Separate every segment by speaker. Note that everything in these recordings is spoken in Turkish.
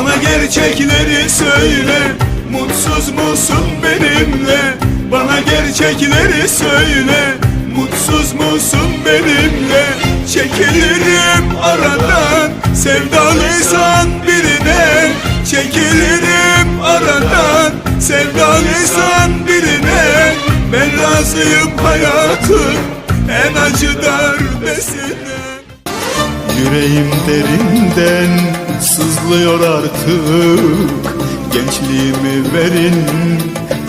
Speaker 1: Bana gerçekleri söyle. Mutsuz musun benimle? Bana gerçekleri söyle. Mutsuz musun benimle? Çekilirim aradan. Sevdalıysan birine. Çekilirim aradan. Sevdalıysan birine. Ben razıyım hayatın En acı darbesine. Yüreğim derinden sızlıyor artık. Gençliğimi verin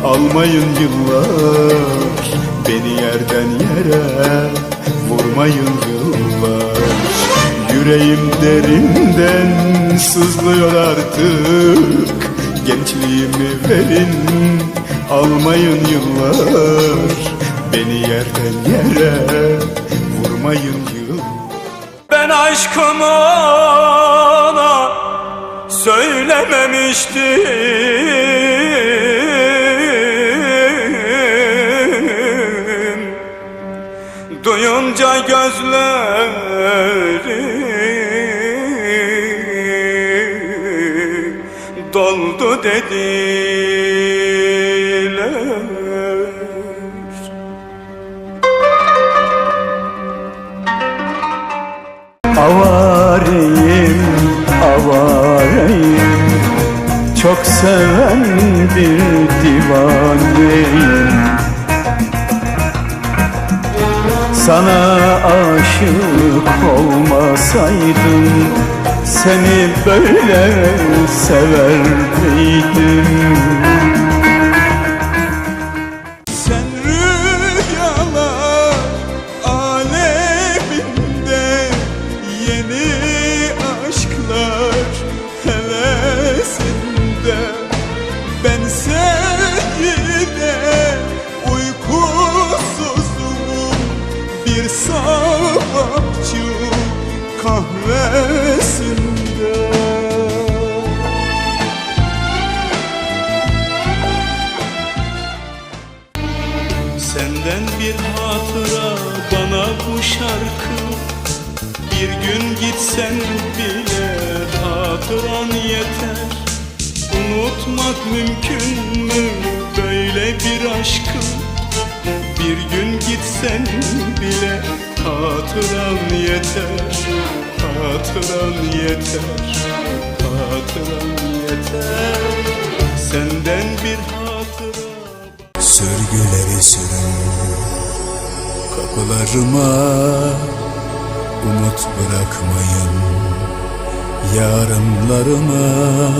Speaker 1: almayın yıllar. Beni yerden yere vurmayın yıllar. Yüreğim derinden sızlıyor artık. Gençliğimi verin almayın yıllar. Beni yerden yere vurmayın yıllar. Ben aşkımı ona söylememiştim. Duyunca gözleri doldu dediler. Avareyim, avareyim Çok seven bir divaneyim Sana aşık olmasaydım Seni böyle sever? Bir gün gitsen bile hatıran yeter. Unutmak mümkün mü böyle bir aşkı? Bir gün gitsen bile hatıran yeter. Hatıran yeter. Hatıran yeter. Senden bir hatıra
Speaker 2: Sörgüleri sürün kapılarıma Umut bırakmayın. Yarınlarıma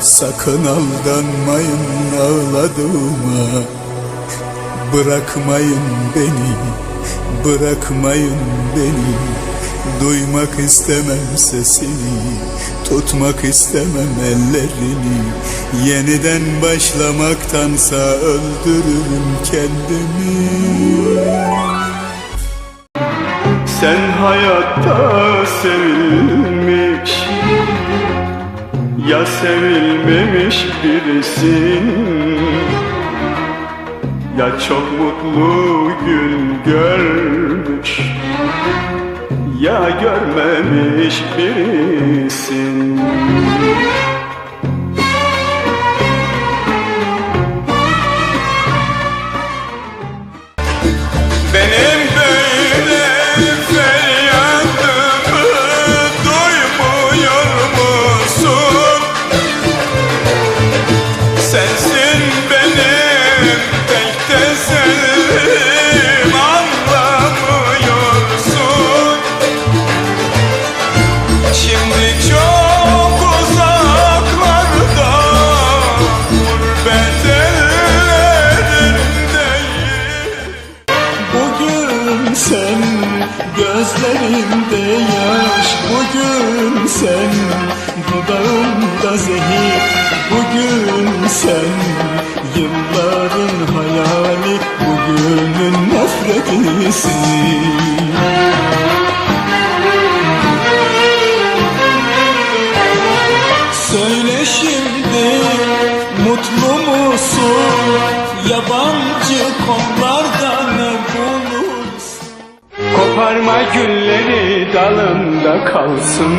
Speaker 2: Sakın aldanmayın ağladığıma. Bırakmayın beni, bırakmayın beni. Duymak istemem sesini Tutmak istemem ellerini. Yeniden başlamaktansa öldürürüm kendimi
Speaker 1: Sen hayatta sevilmiş Ya sevilmemiş birisin. Ya çok mutlu gün görmüş Ya görmemiş birisin Bugünün nefretisin Söyle şimdi mutlu musun? Yabancı kollarda ne bulursun? Koparma gülleri dalında kalsın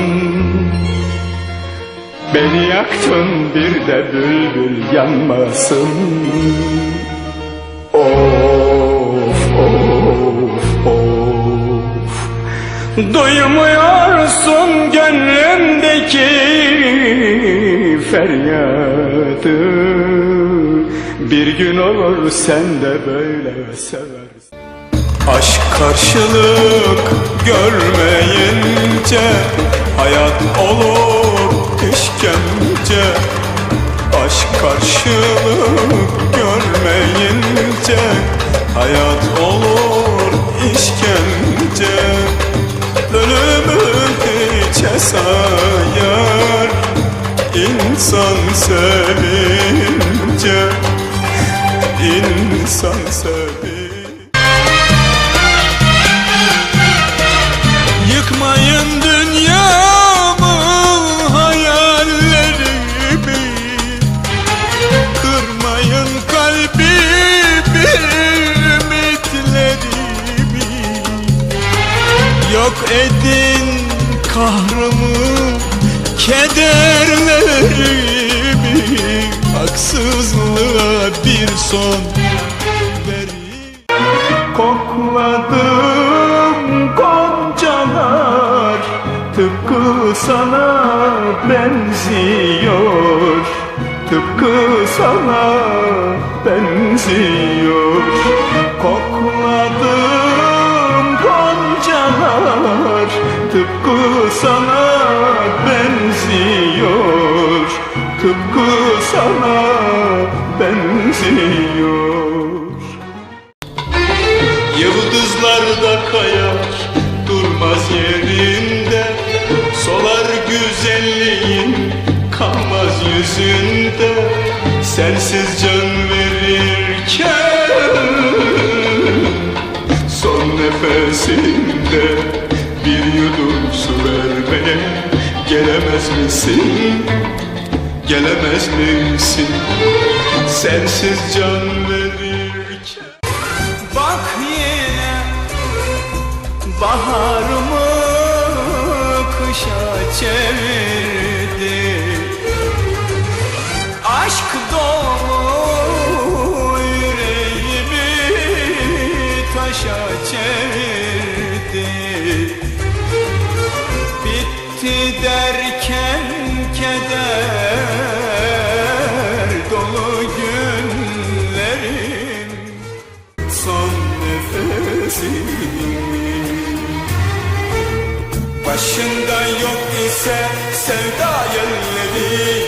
Speaker 2: Beni yaktın bir de bülbül yanmasın Of Duymuyorsun gönlümdeki feryadı. Bir gün olur sen de böyle seversin. Aşk karşılık görmeyince Hayat olur işkence Aşk karşılık görmeyince Hayat olur hiçe sayar İnsan sevince İnsan sevince. Yıkmayın dünyamı hayallerimi. Kırmayın kalbimi ümitlerimi. Yok edin kahrımı kederlerimi Haksızlığa bir son Kokladım goncalar Tıpkı sana benziyor. Tıpkı sana benziyor Tıpkı sana benziyor. Tıpkı sana benziyor. Yıldızlar da kayar durmaz yerinde. Solar güzelliğin kalmaz yüzünde. Sensiz can verirken Son nefesinde bir yudum su vermeye Gelemez misin? Gelemez misin? Sensiz can verirken
Speaker 1: Bak yine baharımı kışa çevirdi
Speaker 2: Başında yok ise sevda yelleri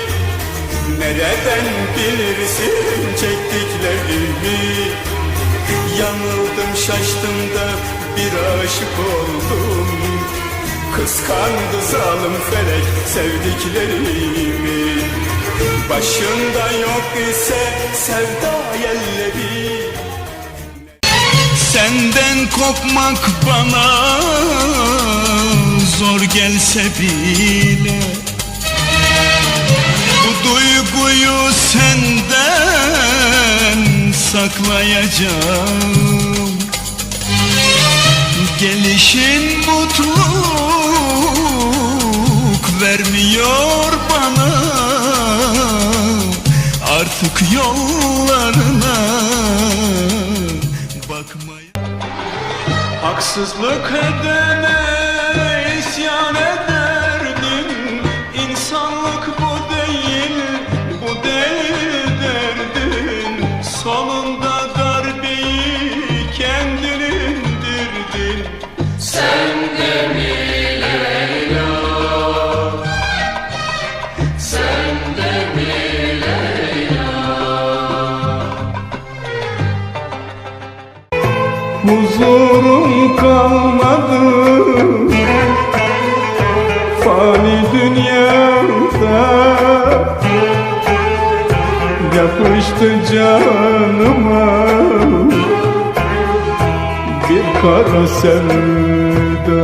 Speaker 2: Nereden bilirsin çektiklerimi? Yanıldım şaştım da bir aşık oldum. Kıskandı zalim felek sevdiklerimi. Başında yok ise sevda yelleri Senden kopmak bana zor gelse bile Bu duyguyu senden saklayacağım. Gelişin mutluluk vermiyor bana. Artık yollarına bakmayı
Speaker 1: Haksızlık edene İnsanlık bu değil, bu değil derdin. Sonunda darbeyi kendin indirdin Huzurum kalmadı Fani dünyada Yapıştı canıma Bir kara sevda